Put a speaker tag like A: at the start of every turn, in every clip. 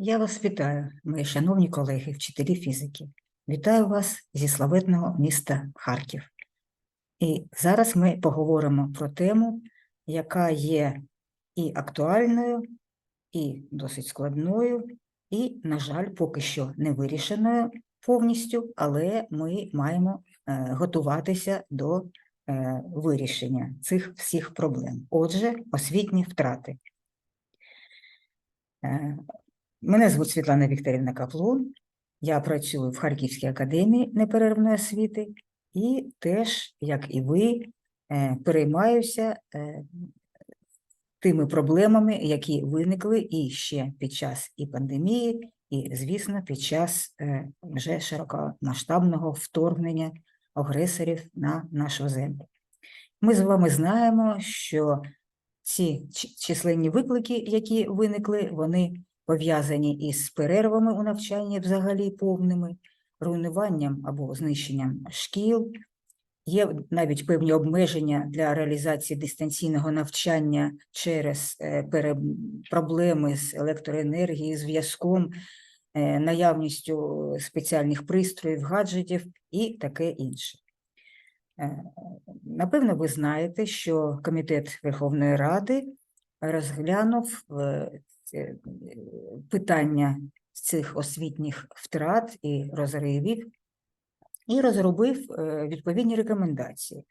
A: Я вас вітаю, мої шановні колеги, вчителі фізики. Вітаю вас зі славетного міста Харків. І зараз ми поговоримо про тему, яка є і актуальною, і досить складною, і, на жаль, поки що не вирішеною повністю, але ми маємо е, готуватися до е, вирішення цих всіх проблем. Отже, освітні втрати. Мене звуть Світлана Вікторівна Каплун. Я працюю в Харківській академії неперервної освіти і теж, як і ви, е, переймаюся е, тими проблемами, які виникли і ще під час і пандемії, і, звісно, під час е, вже широкомасштабного вторгнення агресорів на нашу землю. Ми з вами знаємо, що ці численні виклики, які виникли, вони пов'язані із перервами у навчанні взагалі повними, руйнуванням або знищенням шкіл. Є навіть певні обмеження для реалізації дистанційного навчання через е, проблеми з електроенергією, зв'язком, е, наявністю спеціальних пристроїв, гаджетів і таке інше. Е, Напевно, ви знаєте, що Комітет Верховної Ради розглянув питання цих освітніх втрат і розривів і розробив е, відповідні рекомендації.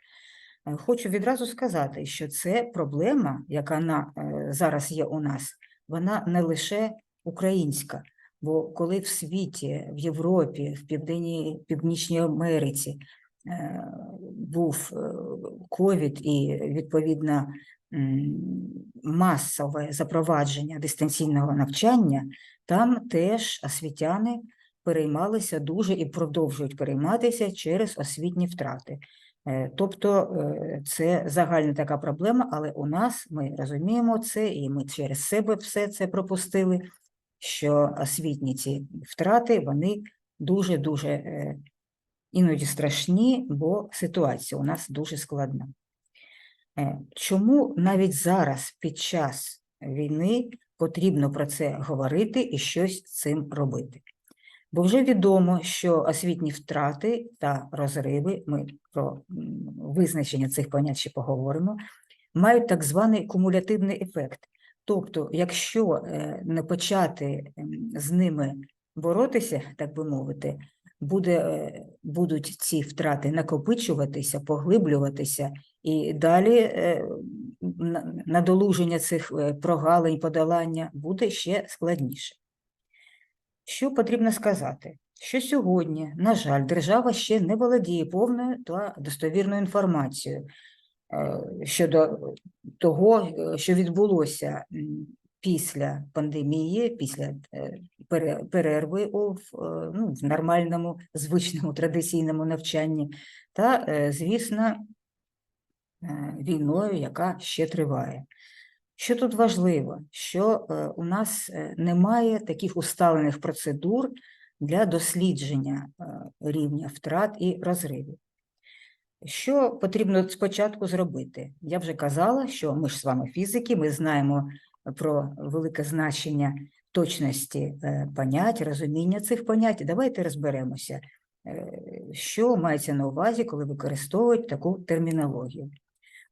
A: Е, Хочу відразу сказати, що це проблема, яка на, е, зараз є у нас, вона не лише українська. Бо коли в світі, в Європі, в Південній, Північній Америці е, був е, ковід і відповідно м, масове запровадження дистанційного навчання, там теж освітяни переймалися дуже і продовжують перейматися через освітні втрати. Е, Тобто е, це загальна така проблема, але у нас ми розуміємо це, і ми через себе все це пропустили, що освітні ці втрати, вони дуже-дуже е, іноді страшні, бо ситуація у нас дуже складна. Е, Чому навіть зараз, під час війни, потрібно про це говорити і щось з цим робити? Бо вже відомо, що освітні втрати та розриви, ми про визначення цих понять ще поговоримо, мають так званий кумулятивний ефект. Тобто, якщо е, не почати з ними боротися, так би мовити, буде, е, будуть ці втрати накопичуватися, поглиблюватися, і далі е, надолуження цих е, прогалин, подолання буде ще складніше. Що потрібно сказати? Що сьогодні, на жаль, держава ще не володіє повною та достовірною інформацією щодо того, що відбулося після пандемії, після е, перерви в, е, ну, в нормальному, звичному, традиційному навчанні, та, е, звісно, війною, яка ще триває. Що тут важливо? Що у нас немає таких усталених процедур для дослідження рівня втрат і розривів. Що потрібно спочатку зробити? Я вже казала, що ми ж з вами фізики, ми знаємо про велике значення точності е, понять, розуміння цих понять. Давайте розберемося, е, що мається на увазі, коли використовують таку термінологію.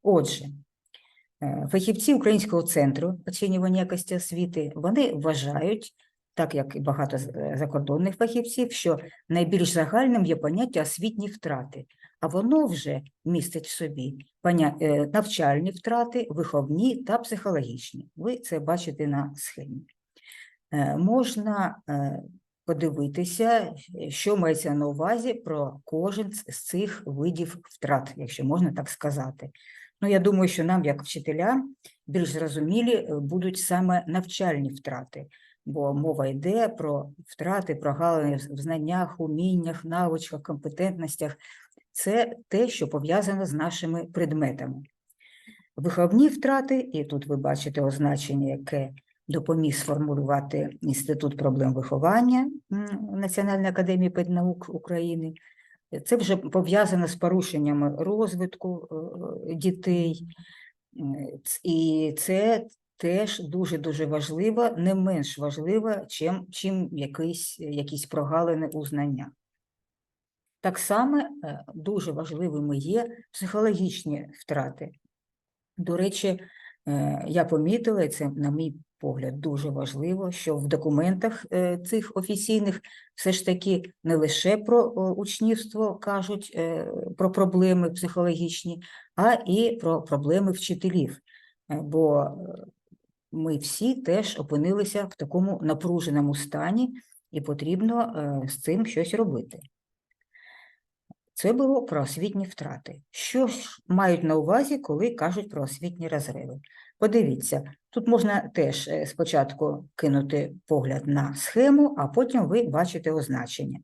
A: Отже, Е, Фахівці Українського центру оцінювання якості освіти вони вважають, так як і багато закордонних фахівців, що найбільш загальним є поняття освітні втрати, а воно вже містить в собі е, навчальні втрати, виховні та психологічні. Ви це бачите на схемі. Е, Можна е, подивитися, що мається на увазі про кожен з цих видів втрат, якщо можна так сказати. Ну, я думаю, що нам, як вчителям, більш зрозумілі будуть саме навчальні втрати, бо мова йде про втрати, прогалини в знаннях, уміннях, навичках, компетентностях. Це те, що пов'язано з нашими предметами. Виховні втрати, і тут ви бачите означення, яке допоміг сформулювати Інститут проблем виховання Національної академії педнаук України. Це вже пов'язано з порушеннями розвитку е, дітей, і це теж дуже-дуже важлива, не менш важлива, чим, чим якісь, якісь прогалини у знаннях. Так само е, дуже важливими є психологічні втрати. До речі, е, я помітила, і це, на мій погляд, дуже важливо, що в документах е, цих офіційних все ж таки не лише про учнівство кажуть про проблеми психологічні, а і про проблеми вчителів. Бо ми всі теж опинилися в такому напруженому стані, і потрібно з цим щось робити. Це було про освітні втрати. Що ж мають на увазі, коли кажуть про освітні розриви? Подивіться, тут можна теж е, спочатку кинути погляд на схему, а потім ви бачите означення.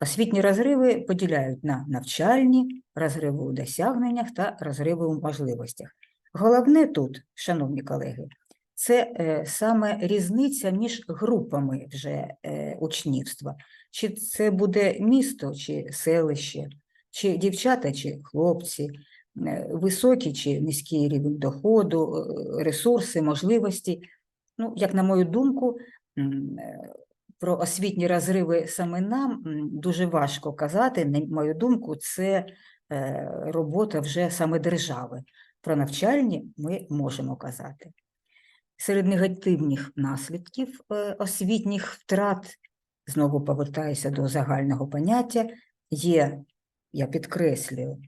A: Освітні розриви поділяють на навчальні, розриви у досягненнях та розриви у можливостях. Головне тут, шановні колеги, це е, саме різниця між групами вже е, учнівства. Чи це буде місто, чи селище, чи дівчата, чи хлопці, е, високий чи низький рівень доходу, е, ресурси, можливості. Ну, як на мою думку, е, про освітні розриви саме нам дуже важко казати. На мою думку, це робота вже саме держави. Про навчальні ми можемо казати. Серед негативних наслідків освітніх втрат, знову повертаюся до загального поняття, є, я підкреслюю,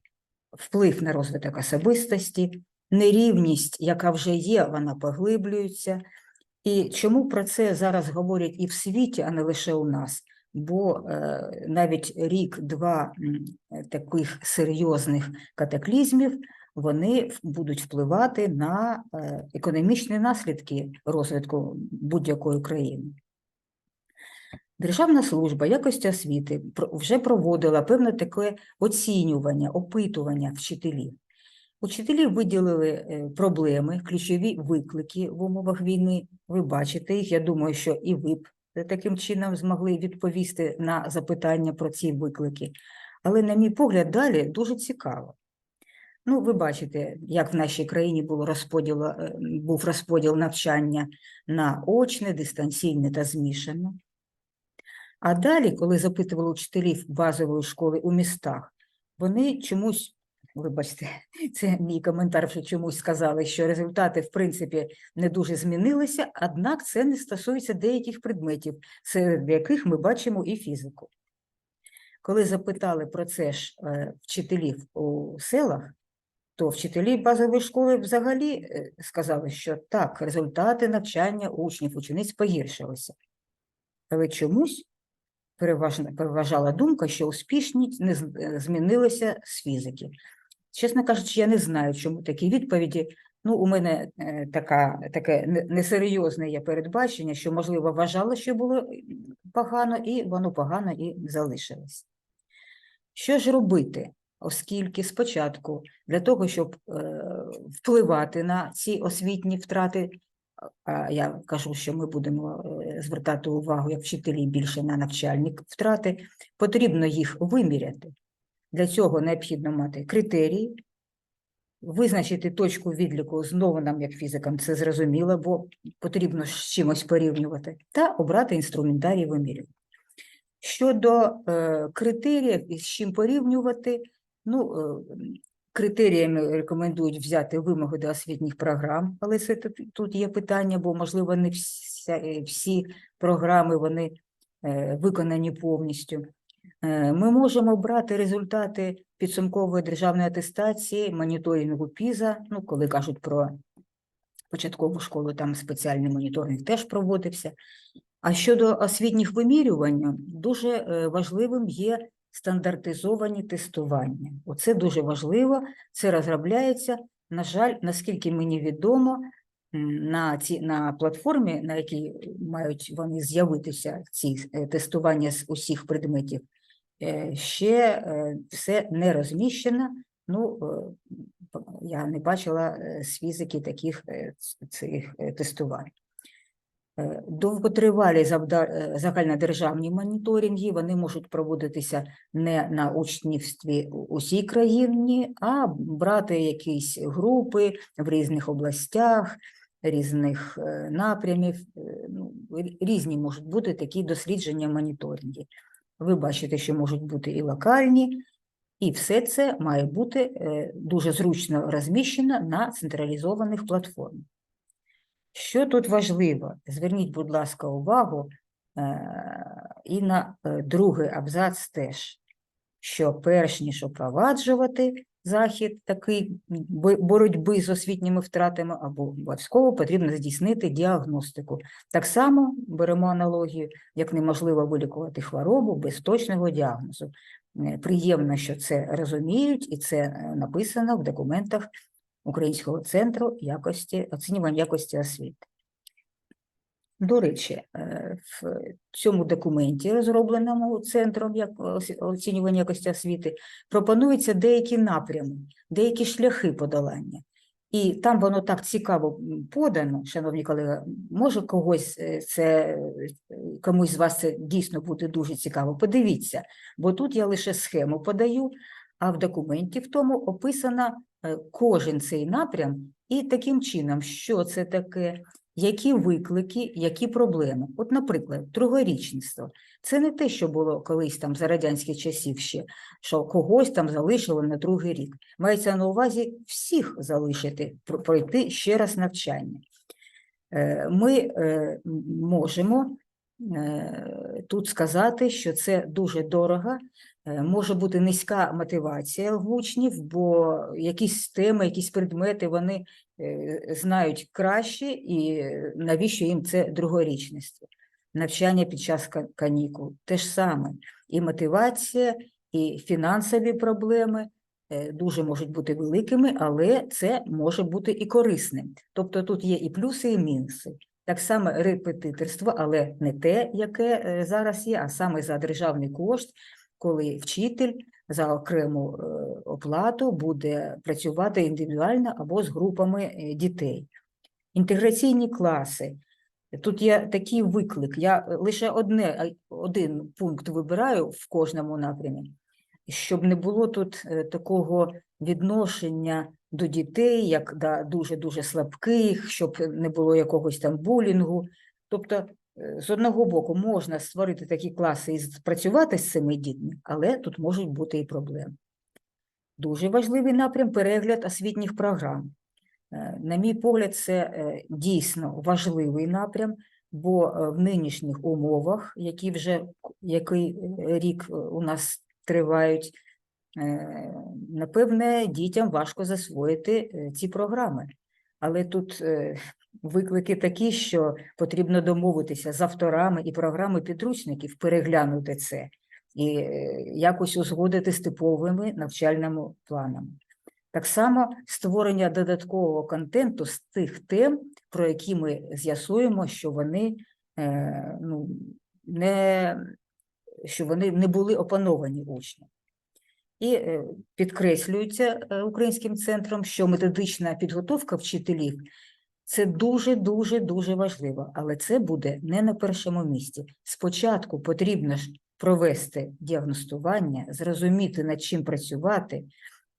A: вплив на розвиток особистості, нерівність, яка вже є, вона поглиблюється. І чому про це зараз говорять і в світі, а не лише у нас? Бо е, навіть рік-два таких серйозних катаклізмів вони будуть впливати на е, економічні наслідки розвитку будь-якої країни. Державна служба якості освіти вже проводила певне таке оцінювання, опитування вчителів. Учителі виділили е, проблеми, ключові виклики в умовах війни. Ви бачите їх. Я думаю, що і ви б е, таким чином змогли відповісти на запитання про ці виклики. Але, на мій погляд, далі дуже цікаво. Ну, ви бачите, як в нашій країні було розподіл, е, був розподіл навчання на очне, дистанційне та змішане. А далі, коли запитували учителів базової школи у містах, вони чомусь, вибачте, це мій коментар, що чомусь сказали, що результати, в принципі, не дуже змінилися, однак це не стосується деяких предметів, серед яких ми бачимо і фізику. Коли запитали про це ж е, вчителів у селах, то вчителі базової школи взагалі е, сказали, що так, результати навчання учнів, учениць погіршилися. Але чомусь переважала думка, що успішність не е, змінилася з фізики. Чесно кажучи, я не знаю, чому такі відповіді. Ну, у мене е, така, таке несерйозне є передбачення, що, можливо, вважала, що було погано, і воно погано і залишилось. Що ж робити? Оскільки спочатку для того, щоб е, впливати на ці освітні втрати, а- я кажу, що ми будемо е, звертати увагу як вчителі більше на навчальні втрати, потрібно їх виміряти. Для цього необхідно мати критерії, визначити точку відліку знову нам, як фізикам, це зрозуміло, бо потрібно з чимось порівнювати, та обрати інструментарій вимірювання. Щодо е, критеріїв з чим порівнювати, ну, е, критеріями рекомендують взяти вимоги до освітніх програм, але це тут, є питання, бо, можливо, не вся, е, всі програми вони е, виконані повністю. Е, Ми можемо брати результати підсумкової державної атестації, моніторингу ПІЗа, ну, коли кажуть про початкову школу, там спеціальний моніторинг теж проводився. А щодо освітніх вимірювань, дуже важливим є стандартизовані тестування. Оце дуже важливо, це розробляється. На жаль, наскільки мені відомо, на, ці, на платформі, на якій мають вони з'явитися, ці е, тестування з усіх предметів, е, ще е, все не розміщено. Ну, я не бачила з фізики таких цих тестувань. Е, Довготривалі е, загальнодержавні моніторинги, вони можуть проводитися не на учнівстві усій країні, а брати якісь групи в різних областях, різних е, напрямів. Ну, рі- різні можуть бути такі дослідження моніторинги. Ви бачите, що можуть бути і локальні, і все це має бути дуже зручно розміщено на централізованих платформах. Що тут важливо? Зверніть, будь ласка, увагу е, і на е, другий абзац теж, що перш ніж опроваджувати захід такий боротьби з освітніми втратами або обов'язково потрібно здійснити діагностику. Так само беремо аналогію, як неможливо вилікувати хворобу без точного діагнозу. Е, Приємно, що це розуміють, і це написано в документах Українського центру якості, оцінювання якості освіти. До речі, е, в цьому документі, розробленому центром оцінювання якості освіти, пропонуються деякі напрями, деякі шляхи подолання. І там воно так цікаво подано, шановні колеги, може когось е, це комусь з вас це дійсно буде дуже цікаво. Подивіться, бо тут я лише схему подаю, а в документі в тому описано е, кожен цей напрям і таким чином, що це таке, які виклики, які проблеми. От, наприклад, другорічництво. Це не те, що було колись там за радянських часів ще, що когось там залишили на другий рік. Мається на увазі всіх залишити, пройти ще раз навчання. Е, Ми е, можемо е, тут сказати, що це дуже дорого, Е, може бути низька мотивація в учнів, бо якісь теми, якісь предмети вони е, знають краще, і навіщо їм це другорічництво? Навчання під час канікул те ж саме. І мотивація, і фінансові проблеми е, дуже можуть бути великими, але це може бути і корисним. Тобто тут є і плюси, і мінуси. Так само репетиторство, але не те, яке е, зараз є, а саме за державний кошт, коли вчитель за окрему е, оплату буде працювати індивідуально або з групами е, дітей. Інтеграційні класи. Тут є такий виклик. Я лише одне, один пункт вибираю в кожному напрямі, щоб не було тут е, такого відношення до дітей, як до дуже-дуже слабких, щоб не було якогось там булінгу. Тобто, з одного боку, можна створити такі класи і працювати з цими дітьми, але тут можуть бути і проблеми. Дуже важливий напрям перегляд освітніх програм. Е, На мій погляд, це е, дійсно важливий напрям, бо е, в нинішніх умовах, які вже який е, рік е, у нас тривають, е, напевне, дітям важко засвоїти е, ці програми. Але тут е, виклики такі, що потрібно домовитися з авторами і програми підручників, переглянути це і е, якось узгодити з типовими навчальними планами. Так само створення додаткового контенту з тих тем, про які ми з'ясуємо, що вони, е, ну, не, що вони не були опановані учням. І е, підкреслюється е, українським центром, що методична підготовка вчителів це дуже, дуже, дуже важливо, але це буде не на першому місці. Спочатку потрібно ж провести діагностування, зрозуміти, над чим працювати,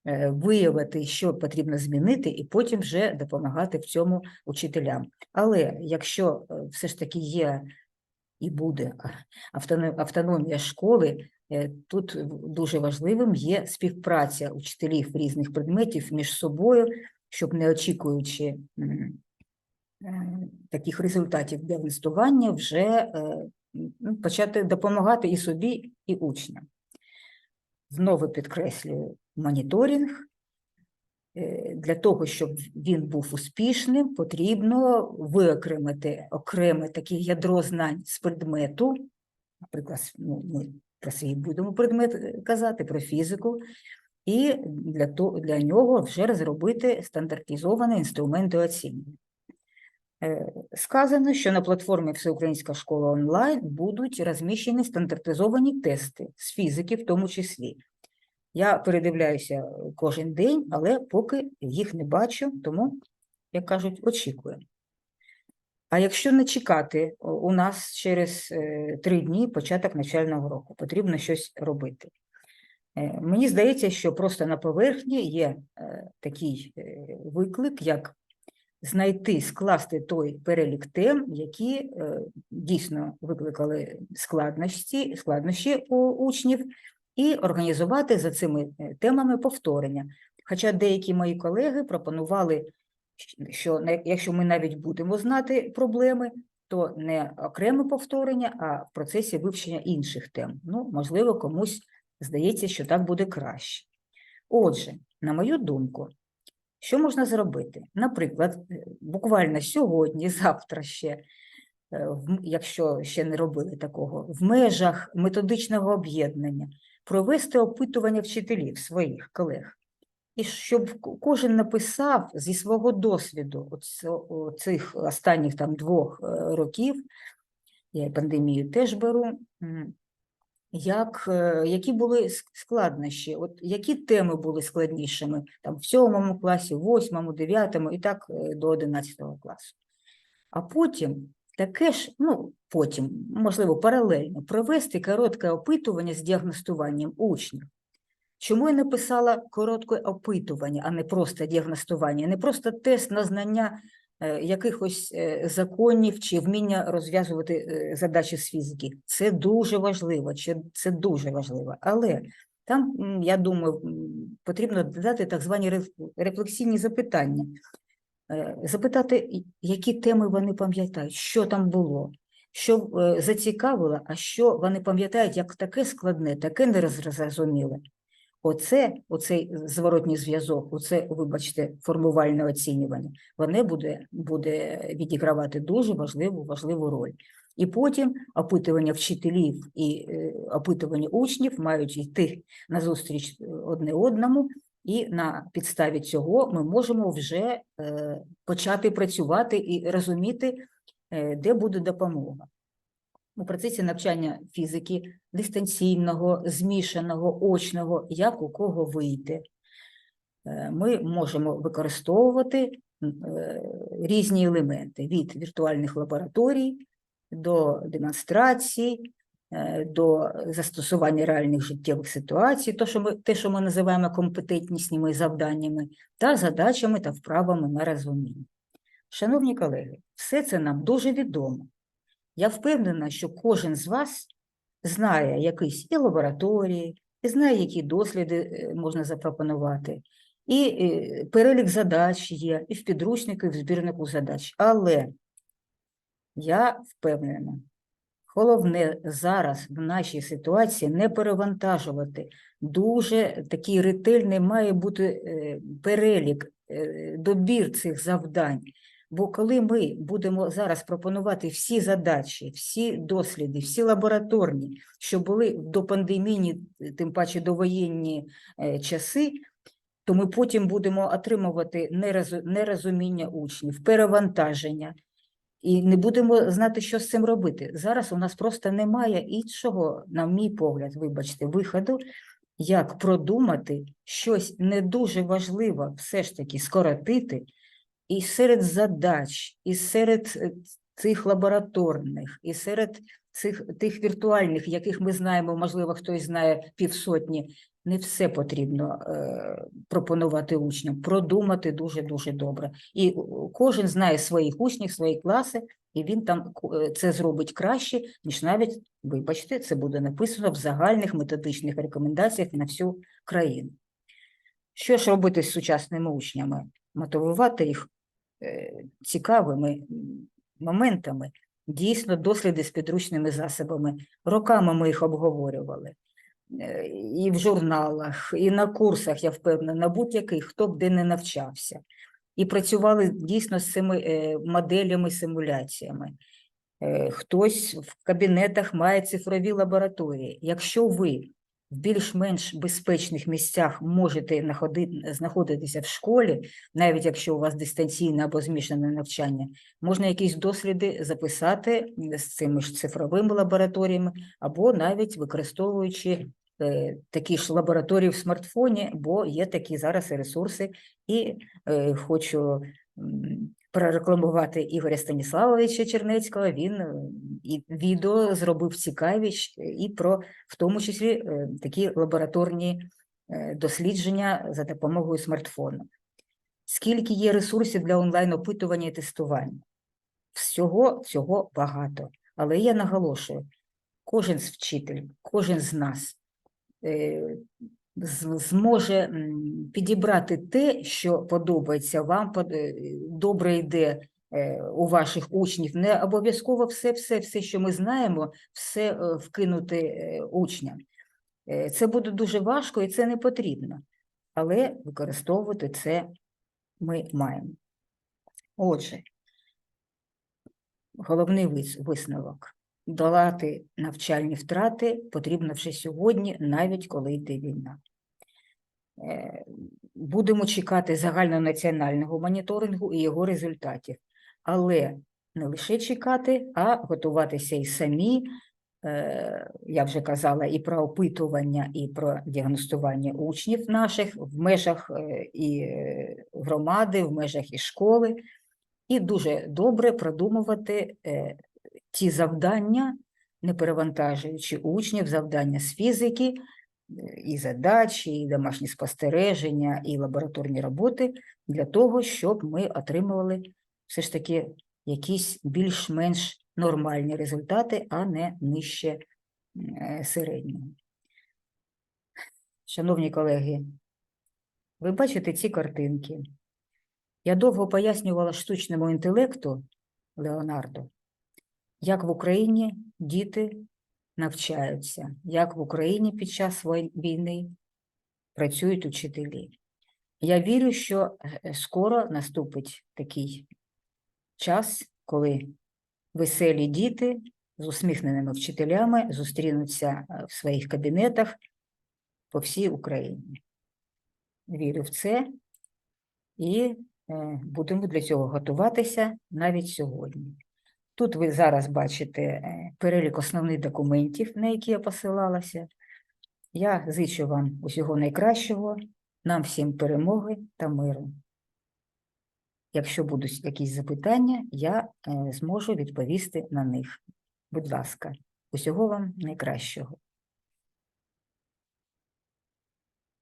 A: е, виявити, що потрібно змінити, і потім вже допомагати в цьому учителям. Але якщо все ж таки є і буде автономія школи, тут дуже важливим є співпраця учителів різних предметів між собою, щоб не очікуючи е, таких результатів для діагностування, вже е, почати допомагати і собі, і учням. Знову підкреслюю моніторинг. Е, Для того, щоб він був успішним, потрібно виокремити окреме таке ядро знань з предмету. Наприклад, ну, ми про свій будемо предмет е, казати, про фізику, і для, то, для нього вже розробити стандартизовані інструменти оцінювання. Е, Сказано, що на платформі Всеукраїнська школа онлайн будуть розміщені стандартизовані тести з фізики, в тому числі. Я передивляюся кожен день, але поки їх не бачу, тому, як кажуть, очікуємо. А якщо не чекати, у нас через е, три дні початок навчального року, потрібно щось робити. Е, Мені здається, що просто на поверхні є е, такий е, виклик, як знайти, скласти той перелік тем, які е, дійсно викликали складнощі, складнощі у учнів, і організувати за цими е, темами повторення. Хоча деякі мої колеги пропонували, що якщо ми навіть будемо знати проблеми, то не окреме повторення, а в процесі вивчення інших тем. Ну, можливо, комусь здається, що так буде краще. Отже, на мою думку, що можна зробити? Наприклад, е, буквально сьогодні, завтра ще, е, якщо ще не робили такого, в межах методичного об'єднання провести опитування вчителів своїх колег. І щоб кожен написав зі свого досвіду цих останніх там двох е, років, я і пандемію теж беру, як, е, які були складнощі, от які теми були складнішими там, в сьомому класі, восьмому, дев'ятому і так е, до одинадцятого класу. А потім таке ж, ну потім, можливо, паралельно провести коротке опитування з діагностуванням учнів. Чому я написала коротке опитування, а не просто діагностування, не просто тест на знання е, якихось е, законів чи вміння розв'язувати е, задачі з фізики. Це дуже важливо, це дуже важливо. Але там, я думаю, потрібно додати так звані рефлексійні запитання. Запитати, які теми вони пам'ятають, що там було, що зацікавило, а що вони пам'ятають як таке складне, таке нерозрозуміле. Оце, оцей зворотній зв'язок, оце, вибачте, формувальне оцінювання, воно буде, буде відігравати дуже важливу, важливу роль. І потім опитування вчителів і е, опитування учнів мають йти назустріч е, одне одному, і на підставі цього ми можемо вже е, почати працювати і розуміти, де буде допомога. У процесі навчання фізики дистанційного, змішаного, очного, як у кого вийде, е, ми можемо використовувати е, різні елементи від віртуальних лабораторій до демонстрацій, е, до застосування реальних життєвих ситуацій, то, що ми, те, що ми називаємо компетентнісними завданнями, та задачами та вправами на розуміння. Шановні колеги, все це нам дуже відомо. Я впевнена, що кожен з вас знає якісь і лабораторії, і знає, які досліди е, можна запропонувати, і е, перелік задач є, і в підручнику, і в збірнику задач. Але я впевнена, головне зараз в нашій ситуації не перевантажувати. Дуже такий ретельний має бути е, перелік, добір цих завдань. Бо коли ми будемо зараз пропонувати всі задачі, всі досліди, всі лабораторні, що були до пандемійні, тим паче довоєнні е, часи, то ми потім будемо отримувати нерозу- нерозуміння учнів, перевантаження, і не будемо знати, що з цим робити. Зараз у нас просто немає іншого, на мій погляд, вибачте, виходу, як продумати щось не дуже важливе, все ж таки скоротити, і серед задач, і серед е, цих лабораторних, і серед цих тих віртуальних, яких ми знаємо, можливо, хтось знає півсотні, не все потрібно е, пропонувати учням, продумати дуже-дуже добре. І кожен знає своїх учнів, свої класи, і він там е, це зробить краще, ніж навіть, вибачте, це буде написано в загальних методичних рекомендаціях на всю країну. Що ж робити з сучасними учнями? Мотивувати їх е, цікавими моментами. Дійсно, досліди з підручними засобами. Роками ми їх обговорювали. Е, І в журналах, і на курсах, я впевнена, на будь-яких, хто б де не навчався. І працювали дійсно з цими е, моделями, симуляціями. Е, Хтось в кабінетах має цифрові лабораторії. Якщо ви в більш-менш безпечних місцях можете знаходитися в школі, навіть якщо у вас дистанційне або змішане навчання, можна якісь досліди записати з цими ж цифровими лабораторіями, або навіть використовуючи е, такі ж лабораторії в смартфоні, бо є такі зараз ресурси, і е, хочу прорекламувати Ігоря Станіславовича Чернецького. Він е, і відео зробив цікаві і про в тому числі е, такі лабораторні е, дослідження за допомогою смартфону. скільки є ресурсів для онлайн-опитування і тестування. Всього цього багато. Але я наголошую, кожен з вчитель, кожен з нас зможе підібрати те, що подобається вам, е, добре йде е, у ваших учнів. Не обов'язково все, все, все, що ми знаємо, все е, вкинути учням. Це буде дуже важко і це не потрібно, але використовувати це ми маємо. Отже, головний висновок. Долати навчальні втрати потрібно вже сьогодні, навіть коли йде війна. Е, Будемо чекати загальнонаціонального моніторингу і його результатів, але не лише чекати, а готуватися і самі. Е, Я вже казала і про опитування, і про діагностування учнів наших в межах е, і громади, в межах і школи, і дуже добре продумувати ті завдання, не перевантажуючи учнів, завдання з фізики, е, і задачі, і домашні спостереження, і лабораторні роботи для того, щоб ми отримували все ж таки якісь більш-менш нормальні результати, а не нижче е, середнього. Шановні колеги, ви бачите ці картинки. Я довго пояснювала штучному інтелекту Леонардо, як в Україні діти навчаються, як в Україні під час війни працюють учителі. Я вірю, що е, скоро наступить такий час, коли веселі діти з усміхненими вчителями зустрінуться е, в своїх кабінетах по всій Україні. Вірю в це і е, будемо для цього готуватися навіть сьогодні. Тут ви зараз бачите е, перелік основних документів, на які я посилалася. Я зичу вам усього найкращого, нам всім перемоги та миру. Якщо будуть якісь запитання, я е, зможу відповісти на них. Будь ласка, усього вам найкращого.